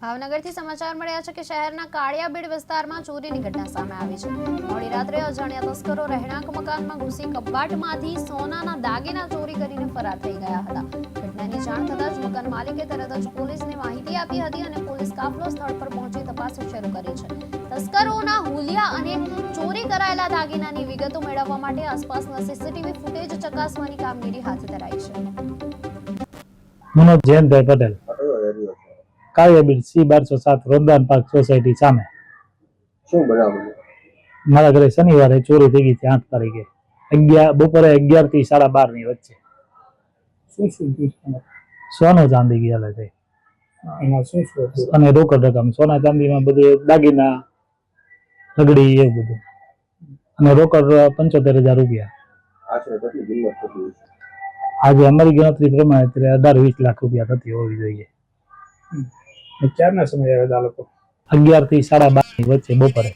ભાવનગરથી સમાચાર મળ્યા છે કે શહેરના કાળિયાબીડ વિસ્તારમાં ચોરીની ઘટના સામે આવી છે. મોડી રાત્રે અજાણ્યા તસ્કરો રહેણાંક મકાનમાં ઘૂસી કબાટમાંથી સોનાના દાગીના ચોરી કરીને ફરાર થઈ ગયા હતા. ઘટનાની જાણ થતાં જ મકાન માલિકે તરત જ પોલીસને માહિતી આપી હતી અને પોલીસ કાફલો સ્થળ પર પહોંચી તપાસ શરૂ કરી છે. તસ્કરોના હુલિયા અને ચોરી કરાયેલા દાગીનાની વિગતો મેળવવા માટે આસપાસના સીસીટીવી ફૂટેજ ચકાસવાની કામગીરી હાથ ધરાઈ છે. મનોજ જયંતભાઈ પટેલ. છે સી બારસો સાત રોદાન પાર્ક સોસાયટી સામે. શું બરાબર મારા ઘરે શનિવારે ચોરી થઈ ગઈ હતી આઠ તારીખે. અગિયાર બપોરે અગિયારથી સાડા બારની વચ્ચે. શું શું સોનું ચાંદી ગયા છે શું અને રોકડ રકમ. સોના ચાંદીમાં બધું દાગીના રગડી એવું બધું. અને રોકડ પંચોતેર હજાર રૂપિયા. આજે અમારી ગણતરી પ્રમાણે અત્યારે અઢાર વીસ લાખ રૂપિયા થતી હોવી જોઈએ. ક્યારના સમય આવે આ લોકો અગિયારથી સાડા બાર વચ્ચે બપોરે.